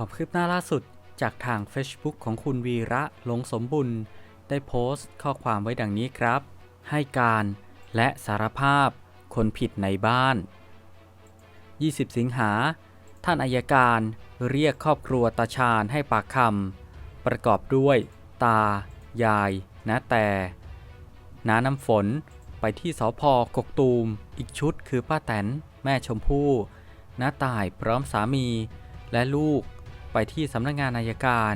ความคืบหน้าล่าสุดจากทาง Facebook ของคุณวีระหลงสมบุญ ได้โพสต์ข้อความไว้ดังนี้ครับ ให้การและสารภาพคนผิดในบ้าน 20 สิงหา ท่านอายการเรียกครอบครัวตาชาญให้ปากคำประกอบด้วย ตา ยายนาแต่น้าน้ำฝนไปที่สพกกตูม อีกชุดคือป้าแตน แม่ชมพู่น้าตายพร้อมสามี และลูก ไปที่สำนักงานอายการ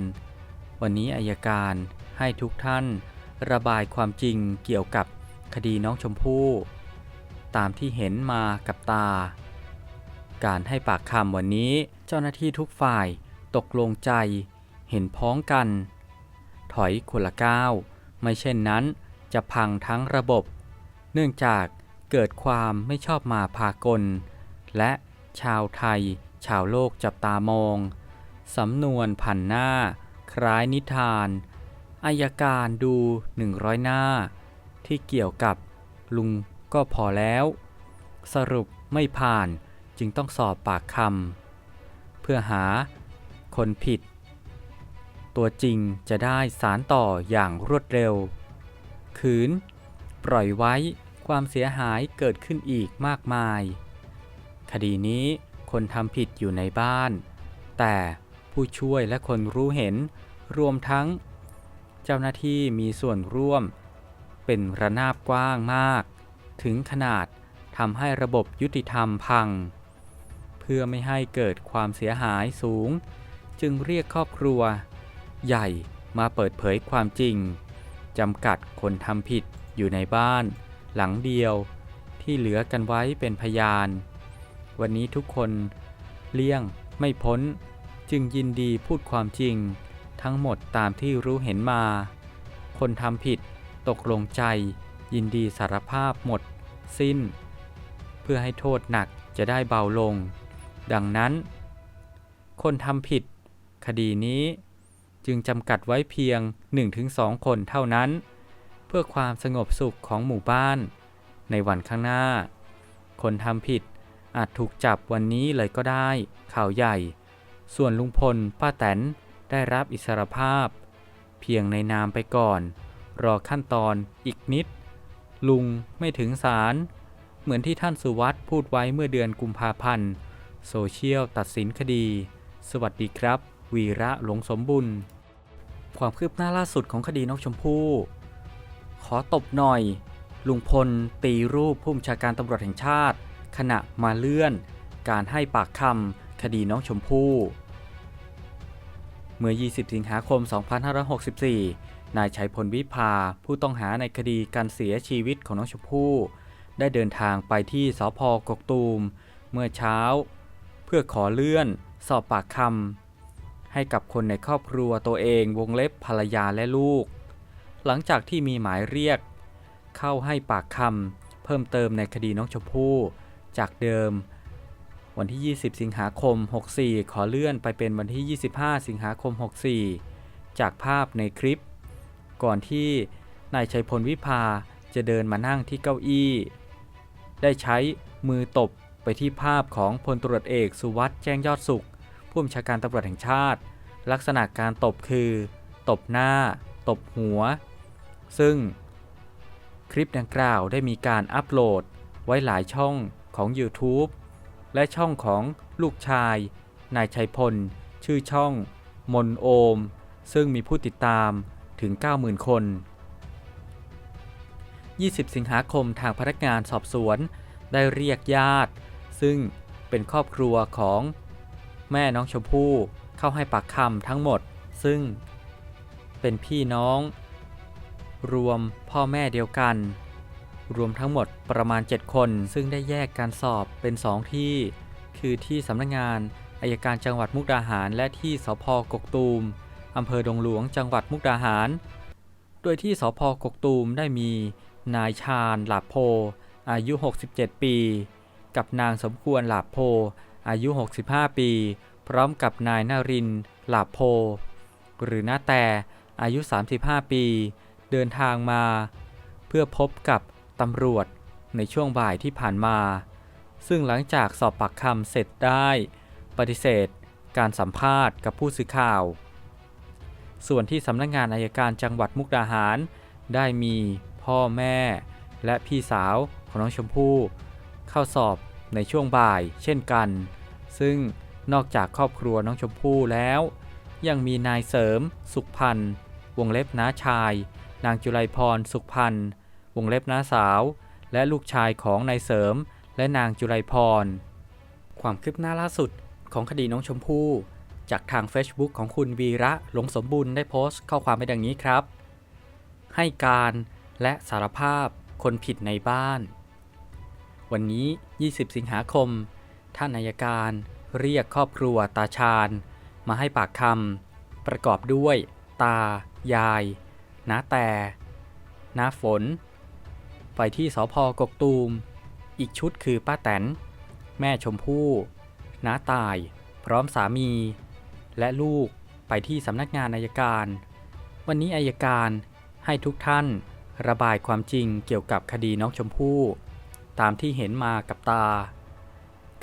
วันนี้อายการให้ทุกท่านระบายความจริงเกี่ยวกับคดีน้องชมพู่ตามที่เห็นมากับตา การให้ปากคำวันนี้เจ้าหน้าที่ทุกฝ่ายตกลงใจ เห็นพ้องกัน ถอยคนละก้าวไม่เช่นนั้นจะพังทั้งระบบ เนื่องจากเกิดความไม่ชอบมาพากล และชาวไทย ชาวโลกจับตามอง สำนวนผันหน้า คล้ายนิทานอายการดู100หน้า ที่เกี่ยวกับลุงก็พอแล้ว สรุปไม่ผ่านจึงต้องสอบปากคำเพื่อหาคนผิด ตัวจริงจะได้สารต่ออย่างรวดเร็ว ขืน ปล่อยไว้ความเสียหายเกิดขึ้นอีกมากมาย คดีนี้คนทำผิดอยู่ในบ้าน แต่ ผู้ช่วยและคนรู้เห็น รวมทั้ง เจ้าหน้าที่มีส่วนร่วม เป็นระนาบกว้างมาก ถึงขนาดทำให้ระบบยุติธรรมพัง เพื่อไม่ให้เกิดความเสียหายสูง จึงเรียกครอบครัว ใหญ่มาเปิดเผยความจริงจำกัดคนทำผิดอยู่ในบ้าน หลังเดียวที่เหลือกันไว้เป็นพยาน วันนี้ทุกคนเลี่ยงไม่พ้น จึงยินดีพูดความจริง ทั้งหมดตามที่รู้เห็นมา คนทำผิดตกลงใจ ยินดีสารภาพหมด สิ้น เพื่อให้โทษหนักจะได้เบาลง ดังนั้น คนทำผิด คดีนี้จึงจำกัดไว้เพียง 1-2 คนเท่านั้น เพื่อความสงบสุขของหมู่บ้าน ในวันข้างหน้า คนทำผิดอาจถูกจับวันนี้เลยก็ได้ ข่าวใหญ่ ส่วนลุงพลป้าแตนได้รับอิสรภาพ เพียงในนามไปก่อน รอขั้นตอนอีกนิด ลุงไม่ถึงศาลเหมือนที่ท่านสุวัสด์พูดไว้เมื่อเดือนกุมภาพันธ์ โซเชียลตัดสินคดี สวัสดีครับ วีระหลงสมบุญ ความคืบหน้าล่าสุดของคดีน้องชมพู่ขอตบหน่อย ลุงพลตีรูปผู้บัญชาการตำรวจแห่งชาติ ขณะมาเลื่อน การให้ปากคำ คดีน้องชมพู่ เมื่อ 20 สิงหาคม 2564 นายชัยพลวิภา ผู้ต้องหาในคดีการเสียชีวิตของน้องชมพู่ ได้เดินทางไปที่สพกกตูม เมื่อเช้า เพื่อขอเลื่อน สอบปากคำให้กับคนในครอบครัวตัวเองวงเล็บภรรยาและลูก หลังจากที่มีหมายเรียก เข้าให้ปากคำเพิ่มเติมในคดีน้องชมพู่ จากเดิม วันที่ 20 สิงหาคม 64 ขอเลื่อนไปเป็นวันที่ 25 สิงหาคม 64 จากภาพในคลิป ก่อนที่นายชัยพลวิภาจะเดินมานั่งที่เก้าอี้ ได้ใช้มือตบไปที่ภาพของพลตรวจเอกสุวัสด์แจ้งยอดสุข ผู้บัญชาการตำรวจแห่งชาติ ลักษณะการตบคือ ตบหน้า ตบหัว ซึ่งคลิปดังกล่าวได้มีการอัปโหลดไว้หลายช่องของ YouTube และช่องของลูกชาย นายชัยพล ชื่อช่อง มนโอม ซึ่งมีผู้ติดตามถึง 90,000 คน 20 สิงหาคมทางพนักงานสอบสวนได้เรียกญาติ ซึ่งเป็นครอบครัวของแม่น้องชมพู่เข้าให้ปากคำทั้งหมด ซึ่งเป็นพี่น้อง รวมพ่อแม่เดียวกัน รวมทั้งหมดประมาณ 7 คน ซึ่งได้แยกการสอบเป็น 2 ที่ คือที่สำนักงานอายการจังหวัดมุกดาหาร และที่สพกกตูมอำเภอดงหลวงจังหวัดมุกดาหาร โดยที่สพกกตูมได้มีนายชาญหลาโพ อายุ 67 ปี กับนางสมควรหลาโพ อายุ 65 ปี พร้อมกับนายนารินหลาโพ หรือน้าแต่อายุ 35 ปี เดินทางมา เพื่อพบกับ ตำรวจในช่วงบ่ายที่ผ่านมา ซึ่งหลังจากสอบปากคำเสร็จได้ ปฏิเสธ การสัมภาษณ์กับผู้สื่อข่าว ส่วนที่สำนักงานอายการจังหวัดมุกดาหาร ได้มีพ่อแม่ และพี่สาวของน้องชมพู่ เข้าสอบในช่วงบ่ายเช่นกัน ซึ่งนอกจากครอบครัวน้องชมพู่แล้ว ยังมีนายเสริม สุขพันธ์วงเล็บน้าชาย นางจุไลพรสุขพันธ์ วงเล็บน้าสาว และลูกชายของนายเสริม และนางจุไลพร ความคืบหน้าล่าสุดของคดีน้องชมพู่ จากทาง Facebook ของคุณวีระหลงสมบูรณ์ได้โพสต์ข้อความไปดังนี้ครับ ให้การและสารภาพคนผิดในบ้าน วันนี้ 20 สิงหาคม ท่านนายการเรียกครอบครัวตาชาญ มาให้ปากคำประกอบด้วย ตา ยายน้าแต่น้าฝน ไปที่สพกกตูม อีกชุดคือป้าแตน แม่ชมพู่น้าตาย พร้อมสามี และลูกไปที่สำนักงานอายการ วันนี้อายการให้ทุกท่านระบายความจริงเกี่ยวกับคดีน้องชมพู่ ตามที่เห็นมากับตา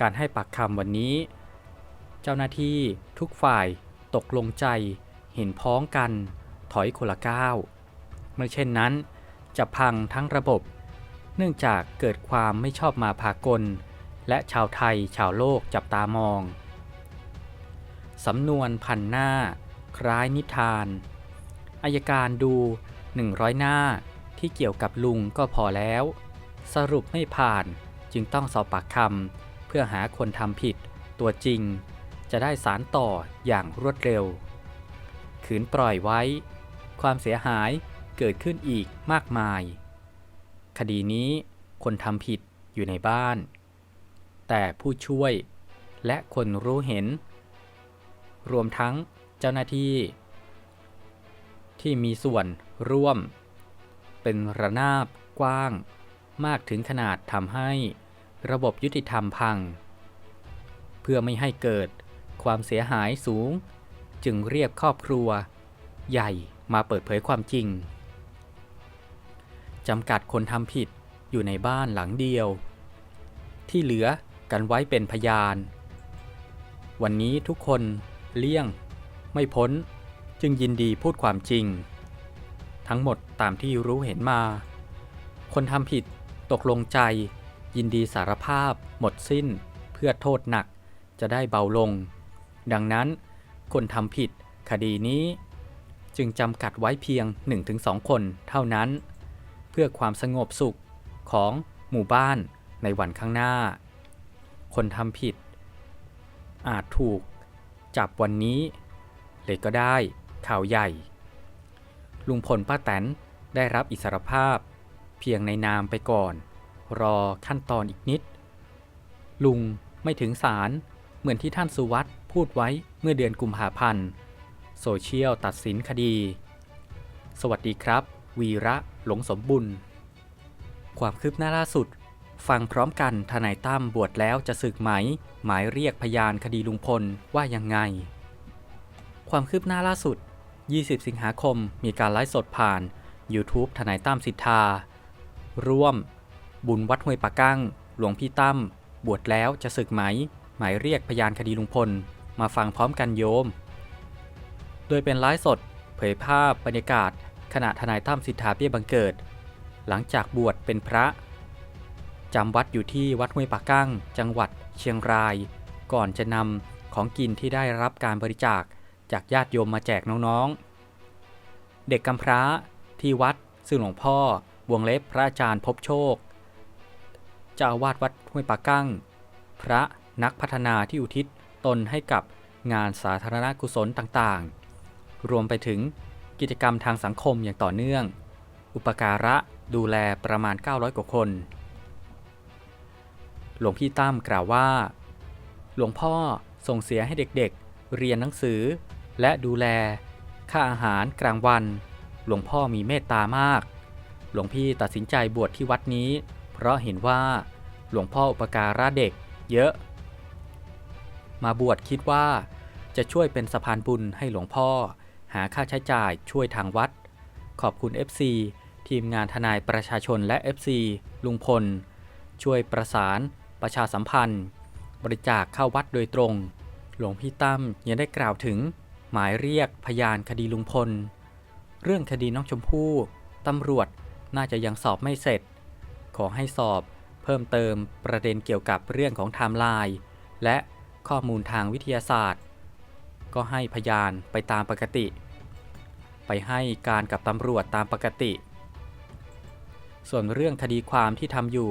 การให้ปากคำวันนี้ เจ้าหน้าที่ทุกฝ่ายตกลงใจเห็นพ้องกันถอยคนละก้าวเมื่อเช่นนั้นจะพังทั้งระบบ เนื่องจากเกิดความไม่ชอบมาพากล และชาวไทยชาวโลกจับตามอง สำนวนพันหน้า คล้ายนิทานอายการดู 100 หน้าที่เกี่ยวกับลุงก็พอแล้ว สรุปไม่ผ่านจึงต้องสอบปากคำเพื่อหาคนทำผิดตัวจริง จะได้สารต่ออย่างรวดเร็ว ขืนปล่อยไว้ ความเสียหายเกิดขึ้นอีกมากมาย คดีนี้คนทำผิดอยู่ในบ้าน แต่ผู้ช่วยและคนรู้เห็น รวมทั้งเจ้าหน้าที่ ที่มีส่วนร่วม เป็นระนาบกว้าง มากถึงขนาดทำให้ระบบยุติธรรมพัง เพื่อไม่ให้เกิดความเสียหายสูง จึงเรียกครอบครัว ใหญ่มาเปิดเผยความจริง จำกัดคนทำผิดอยู่ในบ้านหลังเดียว ที่เหลือกันไว้เป็นพยาน วันนี้ทุกคนเลี่ยง ไม่พ้นจึงยินดีพูดความจริง ทั้งหมดตามที่รู้เห็นมา คนทำผิดตกลงใจ ยินดีสารภาพ หมดสิ้น เพื่อโทษหนักจะได้เบาลง ดังนั้น คนทำผิดคดีนี้ จึงจำกัดไว้เพียง 1-2 คนเท่านั้น พื่อความสงบสุขของหมู่บ้านในวันข้างหน้า คนทำผิด อาจถูกจับวันนี้ เลยก็ได้ข่าวใหญ่ ลุงพลป้าแตนได้รับอิสรภาพ เพียงในนามไปก่อน รอขั้นตอนอีกนิด ลุงไม่ถึงศาลเหมือนที่ท่านสุวัตพูดไว้เมื่อเดือนกุมภาพันธ์ โซเชียลตัดสินคดี สวัสดีครับ วีระหลงสมบุญ ความคืบหน้าล่าสุด ฟังพร้อมกันทนายตั้มบวชแล้วจะสึกไหม หมายเรียกพยานคดีลุงพลว่ายังไง ความคืบหน้าล่าสุด 20 สิงหาคมมีการไลฟ์สดผ่าน YouTube ทนายตั้มสิทธา ร่วม บุญวัดห้วยปะกั้ง หลวงพี่ตั้มบวชแล้วจะสึกไหม หมายเรียกพยานคดีลุงพล มาฟังพร้อมกันโยม โดยเป็นไลฟ์สด เผยภาพบรรยากาศ ขณะทนายตั้มสิทธาเบี้ยบังเกิด หลังจากบวชเป็นพระจำวัดอยู่ที่วัดห้วยปะกั้ง จังหวัดเชียงราย ก่อนจะนำของกินที่ได้รับการบริจาคจากญาติโยมมาแจกน้องๆ เด็กกำพร้าที่วัดซึ่งหลวงพ่อวงเล็บพระอาจารย์พบโชคเจ้าวาสวัดห้วยปะกั้ง พระนักพัฒนาที่อุทิศตนให้กับงานสาธารณกุศลต่างๆ รวมไปถึง กิจกรรมทางสังคมอย่างต่อเนื่อง อุปการะดูแลประมาณ 900 กว่าคน หลวงพี่ตั้มกล่าวว่า หลวงพ่อส่งเสียให้เด็กๆเรียนหนังสือ และดูแล ค่าอาหารกลางวัน หลวงพ่อมีเมตตามาก หลวงพี่ตัดสินใจบวชที่วัดนี้ เพราะเห็นว่า หลวงพ่ออุปการะเด็ก เยอะ มาบวชคิดว่าจะช่วยเป็นสะพานบุญให้หลวงพ่อ หาค่าใช้จ่ายช่วยทางวัด ขอบคุณ FC ทีมงานทนายประชาชนและ FC ลุงพล ช่วยประสานประชาสัมพันธ์ บริจาคเข้าวัดโดยตรง หลวงพี่ตั้มยังได้กล่าวถึง หมายเรียกพยานคดีลุงพล เรื่องคดีน้องชมพู่ตำรวจน่าจะยังสอบไม่เสร็จ ขอให้สอบเพิ่มเติมประเด็นเกี่ยวกับเรื่องของไทม์ไลน์และข้อมูลทางวิทยาศาสตร์ ก็ให้พยานไปตามปกติ ไปให้การกับตำรวจตามปกติ ส่วนเรื่องคดีความที่ทำอยู่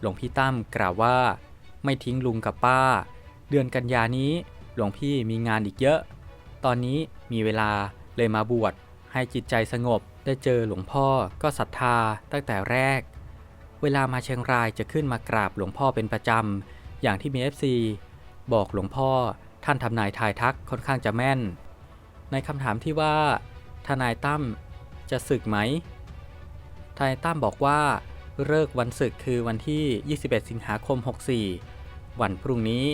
หลวงพี่ตั้มกล่าวว่า ไม่ทิ้งลุงกับป้า เดือนกันยานี้หลวงพี่มีงานอีกเยอะ ตอนนี้มีเวลาเลยมาบวชให้จิตใจสงบได้เจอหลวงพ่อก็ศรัทธาตั้งแต่แรก เวลามาเชียงรายจะขึ้นมากราบหลวงพ่อเป็นประจำ อย่างที่มี FC บอกหลวงพ่อ ท่านทำนายทายทักค่อนข้างจะแม่น ในคำถามที่ว่า ทนายตั้มจะศึกไหม ทนายตั้มบอกว่าเลิกวันศึกคือวันที่ 21 สิงหาคม 64 วันพรุ่งนี้